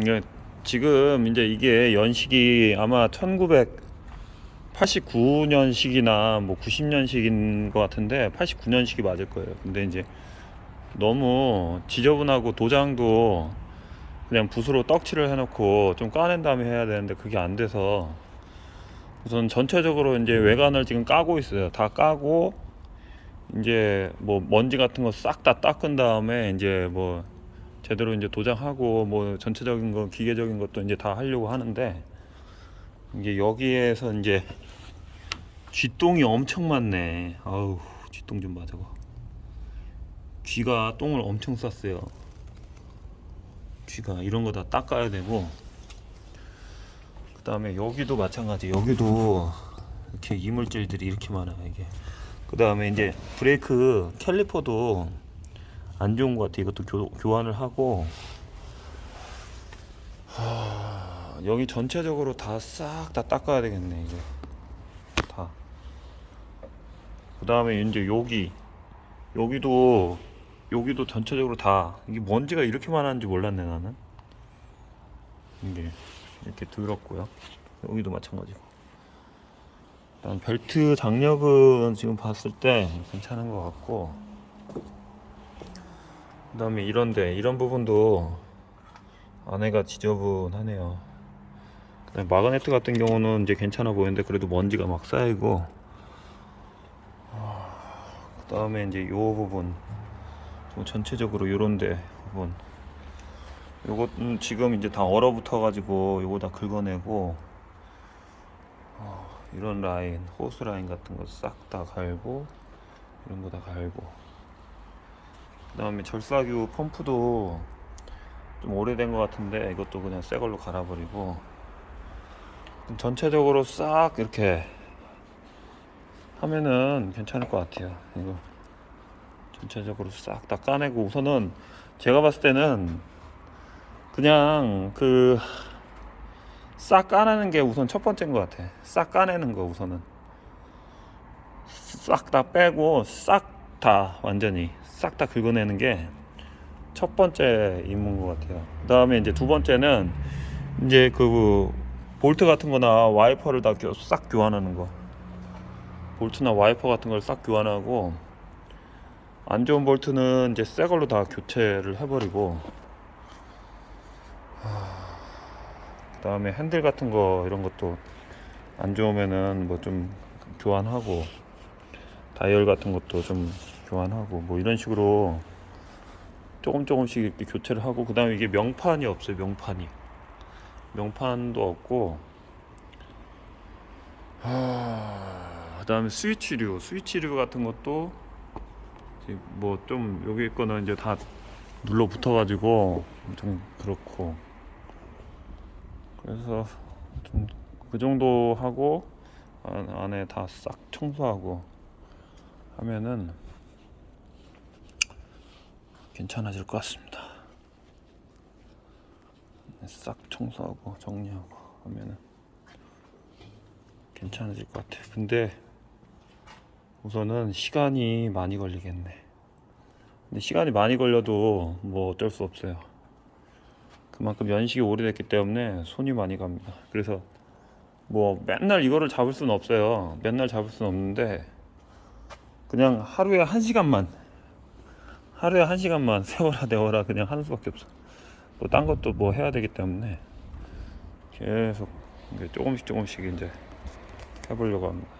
이게 지금 이제 이게 연식이 아마 1989년식이나 뭐 90년식인 것 같은데 89년식이 맞을 거예요. 근데 이제 너무 지저분하고 도장도 그냥 붓으로 떡칠을 해놓고 좀 까낸 다음에 해야 되는데 그게 안 돼서 우선 전체적으로 이제 외관을 지금 까고 있어요. 다 까고 이제 뭐 먼지 같은 거 싹 다 닦은 다음에 이제 뭐 제대로 이제 도장하고 뭐 전체적인 거 기계적인 것도 이제 다 하려고 하는데 이게 여기에서 이제 쥐똥이 엄청 많네. 아우 쥐똥 좀봐 저거. 쥐가 똥을 엄청 쌌어요. 쥐가 이런 거 다 닦아야 되고 그 다음에 여기도 마찬가지. 여기도 이렇게 이물질들이 이렇게 많아요 이게. 그 다음에 이제 브레이크 캘리퍼도 안 좋은 것 같아. 이것도 교, 교환을 하고 하, 여기 전체적으로 다 싹다 닦아야 되겠네 이게 다. 그 다음에 이제 여기 여기도 여기도 전체적으로 다 이게 먼지가 이렇게 많았는지 몰랐네 나는. 이게 이렇게 더럽고요. 여기도 마찬가지고. 일단 벨트 장력은 지금 봤을 때 괜찮은 것 같고 그 다음에 이런데 이런 부분도 안에가 지저분하네요. 그 다음에 마그네트 같은 경우는 이제 괜찮아 보이는데 그래도 먼지가 막 쌓이고. 아, 그다음에 이제 요 부분 좀 전체적으로 요런데 부분. 요것은 지금 이제 다 얼어붙어 가지고 요거 다 긁어내고 어, 이런 라인 호스 라인 같은 거 싹 다 갈고 이런 거 다 갈고 그 다음에 절사규 펌프도 좀 오래된 것 같은데 이것도 그냥 새 걸로 갈아버리고 좀 전체적으로 싹 이렇게 하면은 괜찮을 것 같아요 이거 전체적으로 싹 다 까내고 우선은 제가 봤을 때는 그냥 그 싹 까내는 게 우선 첫 번째인 것 같아. 싹 까내는 거 우선은 싹 다 빼고 싹 다 완전히 싹 다 긁어내는 게 첫 번째 임무인 것 같아요. 그 다음에 이제 두 번째는 이제 그 볼트 같은 거나 와이퍼를 다 싹 교환하는 거. 볼트나 와이퍼 같은 걸 싹 교환하고 안 좋은 볼트는 이제 새 걸로 다 교체를 해버리고 그 다음에 핸들 같은 거 이런 것도 안 좋으면은 뭐 좀 교환하고 다이얼 같은 것도 좀 교환하고 뭐 이런 식으로 조금 조금씩 이렇게 교체를 하고 그 다음에 이게 명판이 없어요 명판이. 명판도 없고 그 다음에 스위치류 스위치류 같은 것도 뭐 좀 여기 거는 이제 다 눌러 붙어 가지고 좀 그렇고. 그래서 좀 그 정도 하고 안- 안에 다 싹 청소하고 하면은 괜찮아질 것 같습니다. 싹 청소하고 정리하고 하면은 괜찮아질 것 같아. 근데 우선은 시간이 많이 걸리겠네. 근데 시간이 많이 걸려도 뭐 어쩔 수 없어요. 그만큼 연식이 오래됐기 때문에 손이 많이 갑니다. 그래서 뭐 맨날 이거를 잡을 수는 없어요. 맨날 잡을 수는 없는데 그냥 하루에 한 시간만 하루에 한 시간만 세워라 내워라 그냥 하는 수밖에 없어. 뭐딴 것도 뭐 해야 되기 때문에 계속 조금씩 조금씩 이제 해보려고 합니다.